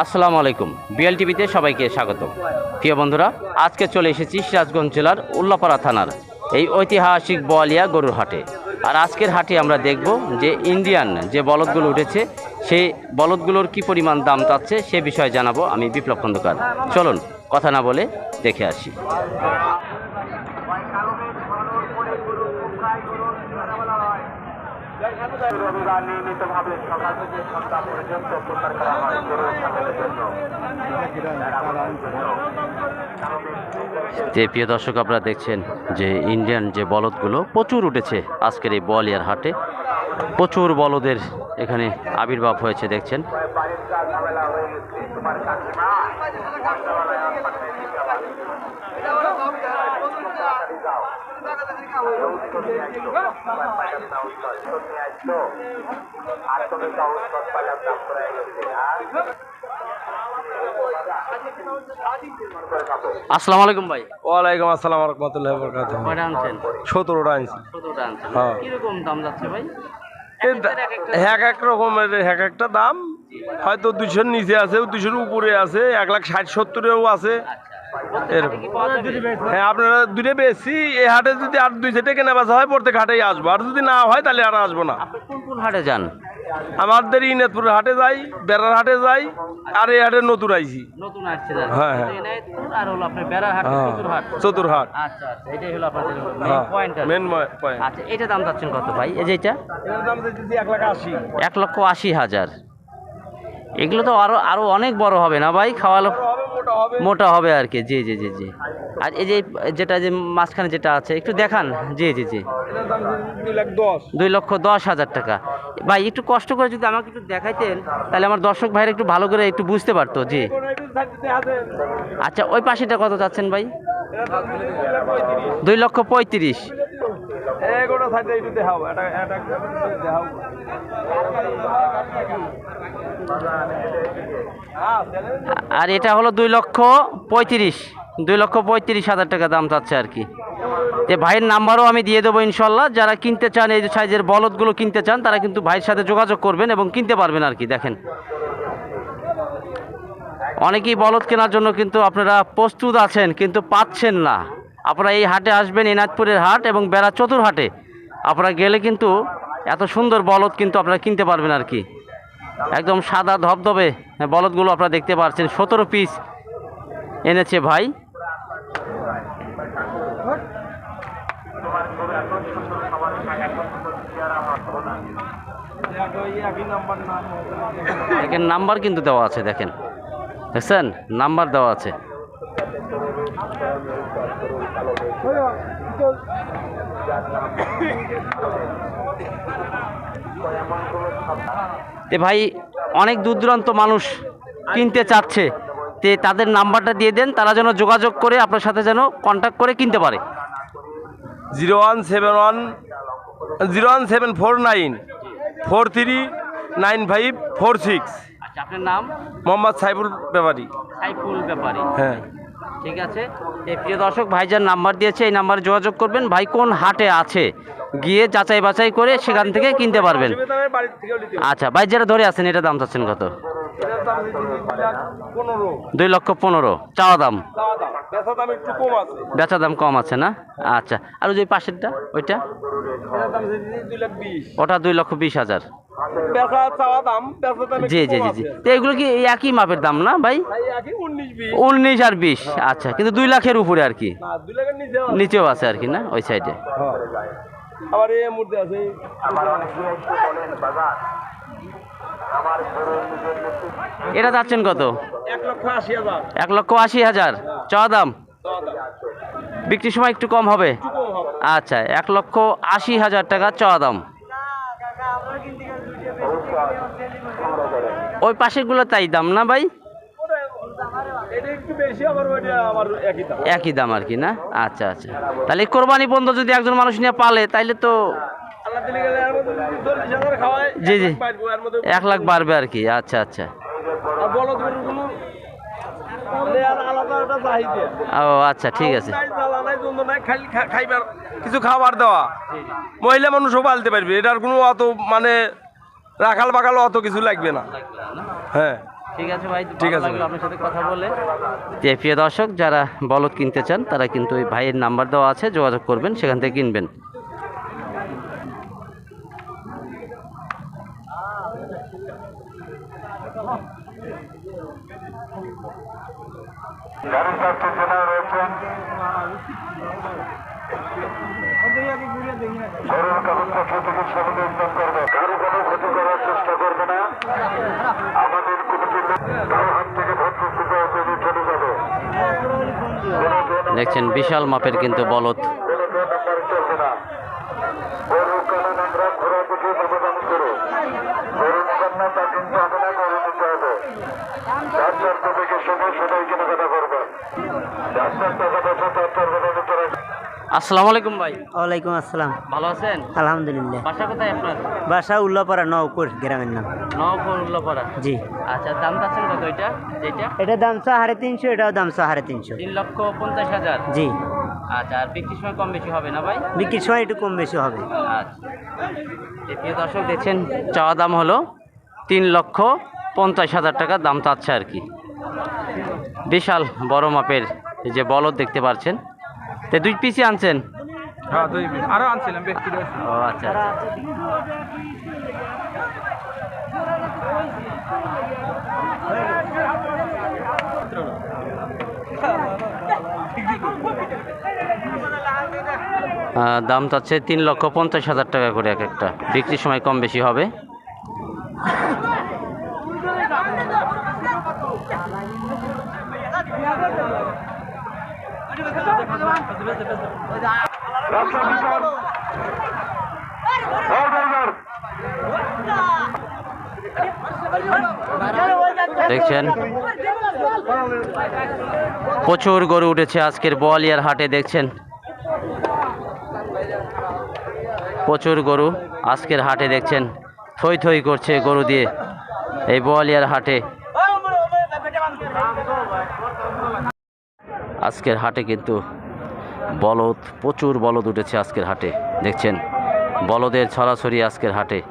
আসসালামু আলাইকুম। বিএল টিভিতে সবাইকে স্বাগত প্রিয় বন্ধুরা, আজকে চলে এসেছি সিরাজগঞ্জ জেলার উল্লাপাড়া থানার, এই ঐতিহাসিক বোয়ালিয়া গরুর হাটে। আর আজকের হাটে আমরা দেখব যে ইন্ডিয়ান যে বলদগুলো উঠেছে, সেই বলদগুলোর কি পরিমাণ দাম চাচ্ছে সে বিষয়ে জানাব আমি বিপ্লব খন্দকার। চলুন, কথা না বলে দেখে আসি। রবিবার নিয়মিতভাবে সকাল থেকে সন্ধ্যা পর্যন্ত প্রচার করা হয় ছাগলের জন্য। যে প্রিয় দর্শক আপনারা দেখছেন যে ইন্ডিয়ান যে বলদগুলো প্রচুর উঠেছে আজকের এই বলিয়ার হাটে। প্রচুর বলদের এখানে আবির্ভাব হয়েছে দেখছেন। আর তুমি তো ঔষধ পাইলাম দাম করে গেছে আসসালামু আলাইকুম ভাই। ওয়ালাইকুম আসসালাম রহমতুল্লাহ বরকাত কয়টা আনছেন? সতেরোটা আনছি। কতটা আনছেন। হ্যাঁ। কীরকম দাম যাচ্ছে ভাই? এক এক রকমের এক একটা দাম। হয়তো দুশোর নিচে আছে দুশোর উপরে আছে এক লাখ ষাট সত্তরেও আছে। এরকম হ্যাঁ আপনারা দুটো বেশি। এই হাটে যদি আর দুই সেটে কেনা বেচা হয় প্রত্যেক হাটেই আসব। আর যদি না হয় তাহলে আর আসব না। কোন কোন হাটে যান? আমাদের ইনাদপুর হাটে যাই বেড়ার হাটে যাই আর এই হাটে নতুন আইছি। নতুন আসছে হ্যাঁ, হ্যাঁ। আর হলো আপনার বেড়াহাট হ্যাঁ চতুরহাট। চতুরহাট। আচ্ছা আচ্ছা এটাই হলো আপনাদের মেইন হ্যাঁ পয়েন্ট পয়েন্ট আচ্ছা এটা দাম যাচ্ছেন কত ভাই? এই যে এটা? দাম লক্ষ আশি হাজার। এগুলো তো আরও আরও অনেক বড় হবে না ভাই? খাওয়ালো মোটা হবে? আর কি জি জি জি জি। আর এই যে যেটা যে মাঝখানে যেটা আছে একটু দেখান। জি জি জি। দুই লক্ষ দশ হাজার টাকা। ভাই একটু কষ্ট করে যদি আমাকে একটু দেখাইতেন তাহলে আমার দর্শক ভাইরা একটু ভালো করে একটু বুঝতে পারতো জি। আচ্ছা ওই পাশেটা কত চাচ্ছেন ভাই? দুই লক্ষ পঁয়ত্রিশ। একটু দেখাও এটা এটা দেখাও। আর এটা হলো দুই লক্ষ পঁয়ত্রিশ, দুই লক্ষ পঁয়ত্রিশ হাজার টাকা দাম চাচ্ছে আর কি। যে ভাইয়ের নাম্বারও আমি দিয়ে দেবো ইনশাল্লাহ। যারা কিনতে চান, এই সাইজের বলদগুলো কিনতে চান, তারা কিন্তু ভাইয়ের সাথে যোগাযোগ করবেন এবং কিনতে পারবেন আর কি, দেখেন। অনেকেই বলদ কেনার জন্য কিন্তু আপনারা প্রস্তুত আছেন, কিন্তু পাচ্ছেন না। আপনারা এই হাটে আসবেন এনাদপুরের হাট এবং বেড়া চতুর হাটে। আপনারা গেলে কিন্তু এত সুন্দর বলদ কিন্তু আপনারা কিনতে পারবেন আর কি। একদম সাদা ধবধবে বলদগুলো আপনারা দেখতে পাচ্ছেন। সতেরো পিস এনেছে ভাই। দেখেন, নাম্বার কিন্তু দেওয়া আছে, দেখেন। দেখছেন? নাম্বার দেওয়া আছে। তে ভাই অনেক দূর দূরান্ত মানুষ কিনতে চাচ্ছে। তে তাদের নাম্বারটা দিয়ে দেন তারা যেন যোগাযোগ করে আপনার সাথে যেন কন্ট্যাক্ট করে কিনতে পারে। Zero one seven one zero one seven four nine four three nine five four six. আচ্ছা আপনার নাম? মোহাম্মদ সাইবুল ব্যাপারী। সাইফুল ব্যাপারী। হ্যাঁ। ঠিক আছে? এই প্রিয় দর্শক ভাইজান নাম্বার দিয়েছে এই নাম্বারে যোগাযোগ করবেন। ভাই কোন হাটে আছে? গিয়ে যাচাই বাছাই করে সেখান থেকে কিনতে পারবেন। আচ্ছা ভাই যেটা ধরে আছেন এটা দাম চাচ্ছেন কত? দুই লক্ষ পনেরো। চাওয়া দাম? বেচা দাম কম আছে। না? আচ্ছা। আর ওই যে পাশেরটা ওইটা? ওটা দুই লক্ষ বিশ হাজার। জি জি জি জি। তো এগুলো কি এই একই মাপের দাম না ভাই? উনিশ আর বিশ। আচ্ছা কিন্তু দুই লাখের উপরে আর কি? নিচেও আছে। আর কি না? ওই সাইডে আবার এই মধ্যে আছে। এটা যাচ্ছেন কত? এক লক্ষ আশি হাজার। চাওয়া দাম। বিক্রির সময় একটু কম হবে। আচ্ছা এক লক্ষ আশি হাজার টাকা চাওয়া দাম। ওই পাশেরগুলো তাই দাম না ভাই? একই দাম আর কি না? আচ্ছা আচ্ছা। তাহলে কোরবানি বন্ধ যদি একজন মানুষ নিয়ে পালে, তাইলে তো জি, জি। এক লাখ বাড়বে আর কি। আচ্ছা আচ্ছা। ও আচ্ছা ঠিক আছে। খাইবার কিছু খাবার দেওয়া। মহিলা মানুষও পালতে পারবে। এটার কোনো অত মানে রাখাল বাখাল অত কিছু লাগবে না। হ্যাঁ। ঠিক আছে ভাই ঠিক আছে আপনার সাথে কথা বলে। যে প্রিয় দর্শক যারা বলদ কিনতে চান তারা কিন্তু ওই ভাইয়ের নাম্বার দেওয়া আছে যোগাযোগ করবেন সেখান থেকে কিনবেন। করবে চেষ্টা করবে না আমাদের দেখছেন বিশাল মাপের কিন্তু বলদ। সেটাই কেনাকাটা টাকা পয়সা তার আসসালামু আলাইকুম ভাই। ওয়ালাইকুম আসসালাম। ভালো আছেন? আলহামদুলিল্লাহ। বাসা কোথায় আপনার? বাসা উল্লাপাড়া নওকুর গ্রামের নাম। উল্লাপাড়া। জি। আচ্ছা দাম চাচ্ছেন কত এটা? দাম সাড়ে তিনশো এটাও দাম সাড়ে তিনশো। তিন লক্ষ পঞ্চাশ হাজার? জি। আচ্ছা আর বিক্রির সময় কম বেশি হবে না ভাই? বিক্রির সময় একটু কম বেশি হবে। আচ্ছা। প্রিয় দর্শক দেখছেন চাওয়া দাম হলো তিন লক্ষ পঞ্চাশ হাজার টাকা দাম চাচ্ছে আর কি। বিশাল বড় মাপের এই যে বলদ দেখতে পাচ্ছেন। তো দুই পিসি আনছেন? হ্যাঁ দুই আরও আনছিলাম ও আচ্ছা আচ্ছা। দাম চাচ্ছে তিন লক্ষ পঞ্চাশ হাজার টাকা করে এক একটা। বিক্রির সময় কম বেশি হবে রাস্তা বিকল ও ড্রাইভার দেখছেন? প্রচুর গরু উঠেছে আজকের বোয়ালিয়ার হাটে, দেখছেন? প্রচুর গরু আজকের হাটে, দেখছেন? থই থই করছে গরু দিয়ে এই বোয়ালিয়ার হাটে। আজকের হাটে কিন্তু বলদ প্রচুর বলদ উঠেছে আজকের হাটে। দেখছেন? বলদের ছড়াছড়ি আজকের হাটে।